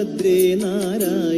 ഭദ്രേ നാരായണ